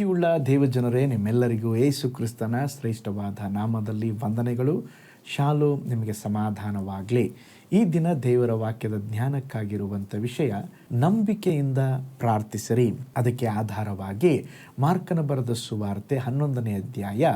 ಪ್ರೀತಿಯುಳ್ಳ ದೇವಜನರೇ ನಿಮ್ಮೆಲ್ಲರಿಗೂ ಏಸು ಕ್ರಿಸ್ತನ ಶ್ರೇಷ್ಠವಾದ ನಾಮದಲ್ಲಿ ವಂದನೆಗಳು. ಶಾಲು ನಿಮಗೆ ಸಮಾಧಾನವಾಗಲಿ. ಈ ದಿನ ದೇವರ ವಾಕ್ಯದ ಜ್ಞಾನಕ್ಕಾಗಿರುವಂಥ ವಿಷಯ ನಂಬಿಕೆಯಿಂದ ಪ್ರಾರ್ಥಿಸಿರಿ. ಅದಕ್ಕೆ ಆಧಾರವಾಗಿ ಮಾರ್ಕನ ಬರೆದ ಸುವಾರ್ತೆ ಹನ್ನೊಂದನೇ ಅಧ್ಯಾಯ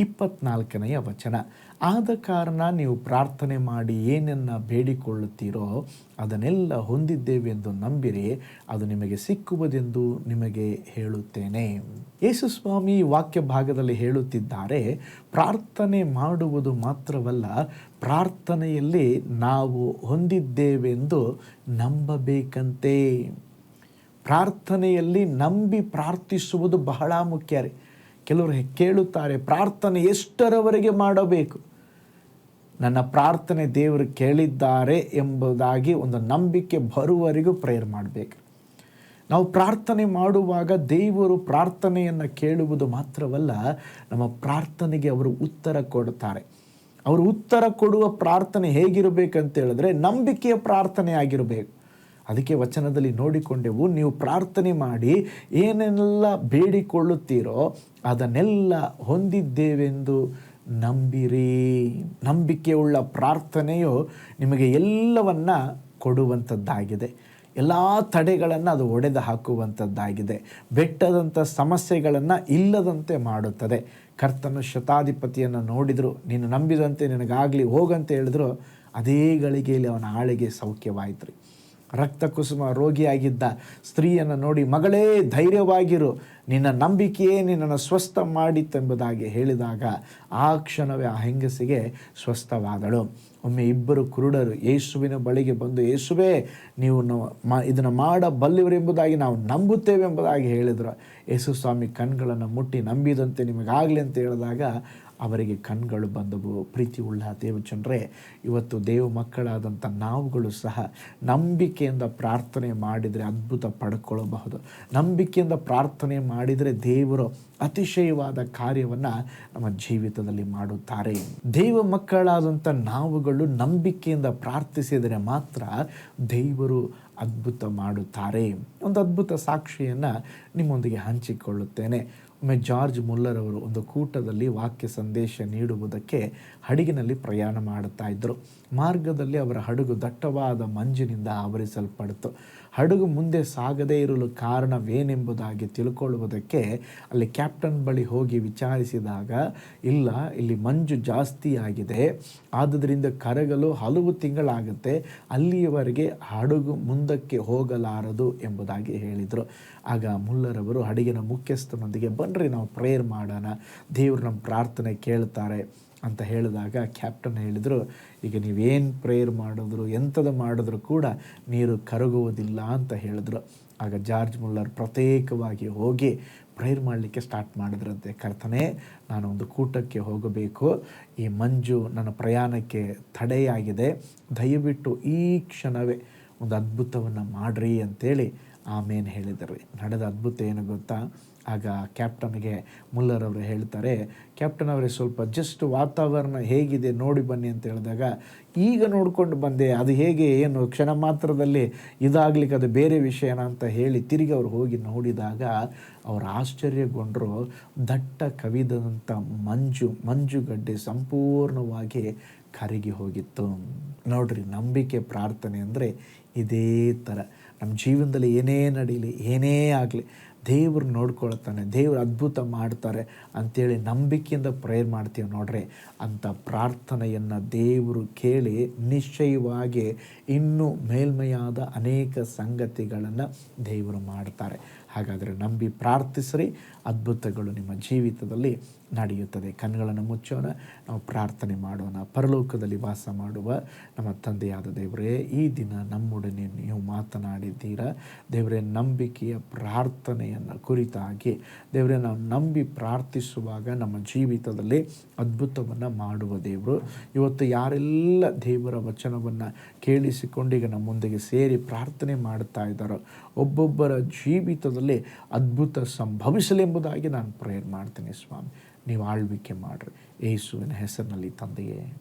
ಇಪ್ಪತ್ನಾಲ್ಕನೆಯ ವಚನ. ಆದ ಕಾರಣ ನೀವು ಪ್ರಾರ್ಥನೆ ಮಾಡಿ ಏನನ್ನ ಬೇಡಿಕೊಳ್ಳುತ್ತೀರೋ ಅದನ್ನೆಲ್ಲ ಹೊಂದಿದ್ದೇವೆಂದು ನಂಬಿರಿ. ಅದು ನಿಮಗೆ ಸಿಕ್ಕುವುದೆಂದು ನಿಮಗೆ ಹೇಳುತ್ತೇನೆ. ಯೇಸುಸ್ವಾಮಿ ವಾಕ್ಯ ಭಾಗದಲ್ಲಿ ಹೇಳುತ್ತಿದ್ದಾರೆ, ಪ್ರಾರ್ಥನೆ ಮಾಡುವುದು ಮಾತ್ರವಲ್ಲ ಪ್ರಾರ್ಥನೆಯಲ್ಲಿ ನಾವು ಹೊಂದಿದ್ದೇವೆಂದು ನಂಬಬೇಕಂತೆ. ಪ್ರಾರ್ಥನೆಯಲ್ಲಿ ನಂಬಿ ಪ್ರಾರ್ಥಿಸುವುದು ಬಹಳ ಮುಖ್ಯ ರೀ. ಕೆಲವರು ಕೇಳುತ್ತಾರೆ, ಪ್ರಾರ್ಥನೆ ಎಷ್ಟರವರೆಗೆ ಮಾಡಬೇಕು? ನನ್ನ ಪ್ರಾರ್ಥನೆ ದೇವರು ಕೇಳಿದ್ದಾರೆ ಎಂಬುದಾಗಿ ಒಂದು ನಂಬಿಕೆ ಬರುವವರೆಗೂ ಪ್ರೇಯರ್ ಮಾಡಬೇಕು. ನಾವು ಪ್ರಾರ್ಥನೆ ಮಾಡುವಾಗ ದೇವರು ಪ್ರಾರ್ಥನೆಯನ್ನು ಕೇಳುವುದು ಮಾತ್ರವಲ್ಲ, ನಮ್ಮ ಪ್ರಾರ್ಥನೆಗೆ ಅವರು ಉತ್ತರ ಕೊಡುತ್ತಾರೆ. ಅವರು ಉತ್ತರ ಕೊಡುವ ಪ್ರಾರ್ಥನೆ ಹೇಗಿರಬೇಕಂತ ಹೇಳಿದ್ರೆ ನಂಬಿಕೆಯ ಪ್ರಾರ್ಥನೆ ಆಗಿರಬೇಕು. ಅದಕ್ಕೆ ವಚನದಲ್ಲಿ ನೋಡಿಕೊಂಡೆವು, ನೀವು ಪ್ರಾರ್ಥನೆ ಮಾಡಿ ಏನೆಲ್ಲ ಬೇಡಿಕೊಳ್ಳುತ್ತೀರೋ ಅದನ್ನೆಲ್ಲ ಹೊಂದಿದ್ದೇವೆಂದು ನಂಬಿರಿ. ನಂಬಿಕೆಯುಳ್ಳ ಪ್ರಾರ್ಥನೆಯು ನಿಮಗೆ ಎಲ್ಲವನ್ನ ಕೊಡುವಂಥದ್ದಾಗಿದೆ. ಎಲ್ಲ ತಡೆಗಳನ್ನು ಅದು ಒಡೆದು ಹಾಕುವಂಥದ್ದಾಗಿದೆ ಬೆಟ್ಟದಂಥ ಸಮಸ್ಯೆಗಳನ್ನು ಇಲ್ಲದಂತೆ ಮಾಡುತ್ತದೆ. ಕರ್ತನು ಶತಾಧಿಪತಿಯನ್ನು ನೋಡಿದರು, ನೀನು ನಂಬಿದಂತೆ ನಿನಗಾಗಲಿ ಹೋಗಂತ ಹೇಳಿದ್ರು, ಅದೇ ಗಳಿಗೆಯಲ್ಲಿ ಅವನ ಆಳಿಗೆ ಸೌಖ್ಯವಾಯಿತು ರೀ ರಕ್ತ ಕುಸುಮ ರೋಗಿಯಾಗಿದ್ದ ಸ್ತ್ರೀಯನ್ನು ನೋಡಿ, ಮಗಳೇ, ಧೈರ್ಯವಾಗಿರು. ನಿನ್ನ ನಂಬಿಕೆಯೇ ನಿನ್ನನ್ನು ಸ್ವಸ್ಥ ಮಾಡಿತ್ತೆಂಬುದಾಗಿ ಹೇಳಿದಾಗ ಆ ಕ್ಷಣವೇ ಆ ಹೆಂಗಸಿಗೆ ಸ್ವಸ್ಥವಾದಳು. ಒಮ್ಮೆ ಇಬ್ಬರು ಕುರುಡರು ಯೇಸುವಿನ ಬಳಿಗೆ ಬಂದು, ಯೇಸುವೇ, ನೀವು ಮ, ಇದನ್ನು ಮಾಡಬಲ್ಲಿವರೆಂಬುದಾಗಿ ನಾವು ನಂಬುತ್ತೇವೆ ಎಂಬುದಾಗಿ ಹೇಳಿದರು. ಯೇಸು ಸ್ವಾಮಿ ಕಣ್ಗಳನ್ನು ಮುಟ್ಟಿ ನಂಬಿದಂತೆ ನಿಮಗಾಗಲಿ ಅಂತ ಹೇಳಿದಾಗ ಅವರಿಗೆ ಕಣ್ಗಳು ಬಂದವು ಪ್ರೀತಿ ಉಳ್ಳ ದೇವಚಂದ್ರೆ ಇವತ್ತು ದೇವ ಮಕ್ಕಳಾದಂಥ ನಾವುಗಳು ಸಹ ನಂಬಿಕೆಯಿಂದ ಪ್ರಾರ್ಥನೆ ಮಾಡಿದರೆ ಅದ್ಭುತ ಪಡ್ಕೊಳ್ಳಬಹುದು ನಂಬಿಕೆಯಿಂದ ಪ್ರಾರ್ಥನೆ ಮಾಡಿದರೆ ದೇವರು ಅತಿಶಯವಾದ ಕಾರ್ಯವನ್ನು ನಮ್ಮ ಜೀವಿತದಲ್ಲಿ ಮಾಡುತ್ತಾರೆ. ದೇವ ಮಕ್ಕಳಾದಂಥ ನಾವುಗಳು ನಂಬಿಕೆಯಿಂದ ಪ್ರಾರ್ಥಿಸಿದರೆ ಮಾತ್ರ ದೇವರು ಅದ್ಭುತ ಮಾಡುತ್ತಾರೆ. ಒಂದು ಅದ್ಭುತ ಸಾಕ್ಷಿಯನ್ನು ನಿಮ್ಮೊಂದಿಗೆ ಹಂಚಿಕೊಳ್ಳುತ್ತೇನೆ. ಒಮ್ಮೆ ಜಾರ್ಜ್ ಮುಲ್ಲರ್ ಅವರು ಒಂದು ಕೂಟದಲ್ಲಿ ವಾಕ್ಯ ಸಂದೇಶ ನೀಡುವುದಕ್ಕೆ ಹಡಗಿನಲ್ಲಿ ಪ್ರಯಾಣ ಮಾಡುತ್ತಾ ಇದ್ದರು. ಮಾರ್ಗದಲ್ಲಿ ಅವರ ಹಡಗು ದಟ್ಟವಾದ ಮಂಜಿನಿಂದ ಆವರಿಸಲ್ಪಡಿತು ಹಡಗು ಮುಂದೆ ಸಾಗದೇ ಇರಲು ಕಾರಣವೇನೆಂಬುದಾಗಿ ತಿಳ್ಕೊಳ್ಳುವುದಕ್ಕೆ ಅಲ್ಲಿ ಕ್ಯಾಪ್ಟನ್ ಬಳಿ ಹೋಗಿ ವಿಚಾರಿಸಿದಾಗ, ಇಲ್ಲ, ಇಲ್ಲಿ ಮಂಜು ಜಾಸ್ತಿಯಾಗಿದೆ. ಆದ್ದರಿಂದ ಕರಗಲು ಹಲವು ತಿಂಗಳಾಗುತ್ತೆ. ಅಲ್ಲಿಯವರೆಗೆ ಹಡಗು ಮುಂದಕ್ಕೆ ಹೋಗಲಾರದು ಎಂಬುದಾಗಿ ಹೇಳಿದರು. ಆಗ ಮುಲ್ಲರವರು ಹಡಗಿನ ಮುಖ್ಯಸ್ಥನೊಂದಿಗೆ ಬನ್ನಿರಿ ನಾವು ಪ್ರೇಯರ್ ಮಾಡೋಣ, ದೇವ್ರು ನಮ್ಮ ಪ್ರಾರ್ಥನೆ ಕೇಳ್ತಾರೆ ಅಂತ ಹೇಳಿದಾಗ ಕ್ಯಾಪ್ಟನ್ ಹೇಳಿದರು, ಈಗ ನೀವೇನು ಪ್ರೇಯರ್ ಮಾಡಿದ್ರು, ಎಂಥದ್ದು ಮಾಡಿದ್ರು ಕೂಡ ನೀರು ಕರಗುವುದಿಲ್ಲ ಅಂತ ಹೇಳಿದ್ರು. ಆಗ ಜಾರ್ಜ್ ಮುಲ್ಲರ್ ಪ್ರತ್ಯೇಕವಾಗಿ ಹೋಗಿ ಪ್ರೇಯರ್ ಮಾಡಲಿಕ್ಕೆ ಸ್ಟಾರ್ಟ್ ಮಾಡಿದ್ರಂತೆ. ಕರ್ತನೆ, ನಾನು ಒಂದು ಕೂಟಕ್ಕೆ ಹೋಗಬೇಕು. ಈ ಮಂಜು ನನ್ನ ಪ್ರಯಾಣಕ್ಕೆ ತಡೆಯಾಗಿದೆ. ದಯವಿಟ್ಟು ಈ ಕ್ಷಣವೇ ಒಂದು ಅದ್ಭುತವನ್ನು ಮಾಡ್ರಿ ಅಂತೇಳಿ ಆಮೇನು ಹೇಳಿದರು. ನಡೆದ ಅದ್ಭುತ ಏನು ಗೊತ್ತಾ? ಆಗ ಕ್ಯಾಪ್ಟನ್ಗೆ ಮುಲ್ಲರ್ ಅವರು ಹೇಳ್ತಾರೆ, ಕ್ಯಾಪ್ಟನ್ ಅವರೇ, ಸ್ವಲ್ಪ ಜಸ್ಟ್ ವಾತಾವರಣ ಹೇಗಿದೆ ನೋಡಿ ಬನ್ನಿ ಅಂತ ಹೇಳಿದಾಗ, ಈಗ ನೋಡ್ಕೊಂಡು ಬಂದೆ, ಅದು ಹೇಗೆ, ಏನು ಕ್ಷಣ ಮಾತ್ರದಲ್ಲಿ ಇದಾಗ್ಲಿಕ್ಕೆ ಅದು ಬೇರೆ ವಿಷಯನ ಅಂತ ಹೇಳಿ ತಿರುಗಿ ಅವ್ರು ಹೋಗಿ ನೋಡಿದಾಗ, ಅವರು ಆಶ್ಚರ್ಯಗೊಂಡರು, ದಟ್ಟ ಕವಿದಂಥ ಮಂಜು ಮಂಜುಗಡ್ಡೆ ಸಂಪೂರ್ಣವಾಗಿ ಕರಗಿ ಹೋಗಿತ್ತು. ನೋಡ್ರಿ, ನಂಬಿಕೆ ಪ್ರಾರ್ಥನೆ ಅಂದರೆ ಇದೇ ಥರ. ನಮ್ಮ ಜೀವನದಲ್ಲಿ ಏನೇ ನಡೀಲಿ, ಏನೇ ಆಗಲಿ ದೇವರು ನೋಡ್ಕೊಳ್ತಾನೆ, ದೇವರು ಅದ್ಭುತ ಮಾಡ್ತಾರೆ ಅಂಥೇಳಿ ನಂಬಿಕೆಯಿಂದ ಪ್ರೇಯರ್ ಮಾಡ್ತೀವಿ ನೋಡ್ರಿ ಅಂಥ ಪ್ರಾರ್ಥನೆಯನ್ನು ದೇವರು ಕೇಳಿ ನಿಶ್ಚಯವಾಗಿ ಇನ್ನೂ ಮೇಲ್ಮೆಯಾದ ಅನೇಕ ಸಂಗತಿಗಳನ್ನು ದೇವರು ಮಾಡ್ತಾರೆ. ಹಾಗಾದರೆ ನಂಬಿ ಪ್ರಾರ್ಥಿಸ್ರಿ, ಅದ್ಭುತಗಳು ನಿಮ್ಮ ಜೀವಿತದಲ್ಲಿ ನಡೆಯುತ್ತದೆ. ಕಣ್ಣುಗಳನ್ನು ಮುಚ್ಚೋಣ, ನಾವು ಪ್ರಾರ್ಥನೆ ಮಾಡೋಣ. ಪರಲೋಕದಲ್ಲಿ ವಾಸ ಮಾಡುವ ನಮ್ಮ ತಂದೆಯಾದ ದೇವರೇ, ಈ ದಿನ ನಮ್ಮೊಡನೆ ನೀವು ಮಾತನಾಡಿದ್ದೀರ? ದೇವರೇ, ನಂಬಿಕೆಯ ಪ್ರಾರ್ಥನೆಯನ್ನು ಕುರಿತಾಗಿ ದೇವರೇ, ನಾವು ನಂಬಿ ಪ್ರಾರ್ಥಿಸುವಾಗ ನಮ್ಮ ಜೀವಿತದಲ್ಲಿ ಅದ್ಭುತವನ್ನು ಮಾಡುವ ದೇವರು. ಇವತ್ತು ಯಾರೆಲ್ಲ ದೇವರ ವಚನವನ್ನು ಕೇಳಿಸಿಕೊಂಡು ಈಗ ನಮ್ಮ ಮುಂದೆಗೆ ಸೇರಿ ಪ್ರಾರ್ಥನೆ ಮಾಡ್ತಾ ಇದ್ದಾರೋ, ಒಬ್ಬೊಬ್ಬರ ಜೀವಿತದಲ್ಲಿ ಅದ್ಭುತ ಸಂಭವಿಸಲೆಂಬುದಾಗಿ ನಾನು ಪ್ರೇಯರ್ ಮಾಡ್ತೀನಿ ಸ್ವಾಮಿ. ನೀವು ಆಳ್ವಿಕೆ ಮಾಡಿರಿ. ಏಸುವಿನ ಹೆಸರಿನಲ್ಲಿ ತಂದೆಯೇ.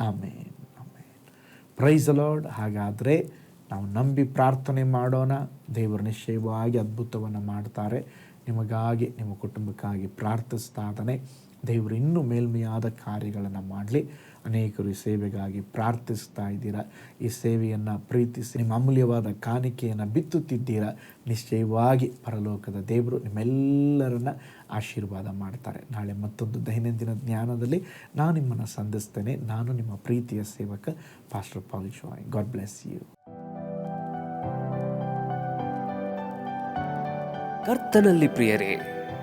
ಆಮೇನ್ ಆಮೇನ್. ಪ್ರೈಸ್ ಅಲೋಡ್ ಹಾಗಾದರೆ ನಾವು ನಂಬಿ ಪ್ರಾರ್ಥನೆ ಮಾಡೋಣ. ದೇವರು ನಿಶ್ಚಯವಾಗಿ ಅದ್ಭುತವನ್ನು ಮಾಡ್ತಾರೆ. ನಿಮಗಾಗಿ, ನಿಮ್ಮ ಕುಟುಂಬಕ್ಕಾಗಿ ಪ್ರಾರ್ಥಿಸ್ತಾ ಇದ್ದಾನೆ. ದೇವರು ಇನ್ನೂ ಮೇಲ್ಮೆಯಾದ ಕಾರ್ಯಗಳನ್ನು ಮಾಡಲಿ. ಅನೇಕರು ಈ ಸೇವೆಗಾಗಿ ಪ್ರಾರ್ಥಿಸ್ತಾ ಇದ್ದೀರಾ? ಈ ಸೇವೆಯನ್ನು ಪ್ರೀತಿಸಿ, ನಿಮ್ಮ ಅಮೂಲ್ಯವಾದ ಕಾಣಿಕೆಯನ್ನು ಬಿತ್ತುತ್ತಿದ್ದೀರಾ ನಿಶ್ಚಯವಾಗಿ ಪರಲೋಕದ ದೇವರು ನಿಮ್ಮೆಲ್ಲರನ್ನ ಆಶೀರ್ವಾದ ಮಾಡ್ತಾರೆ. ನಾಳೆ ಮತ್ತೊಂದು ದೈನಂದಿನ ಜ್ಞಾನದಲ್ಲಿ ನಾನು ನಿಮ್ಮನ್ನು ಸಂಧಿಸ್ತೇನೆ. ನಾನು ನಿಮ್ಮ ಪ್ರೀತಿಯ ಸೇವಕ pastor Paul Joy God bless you ಕರ್ತನಲ್ಲಿ ಪ್ರಿಯರೇ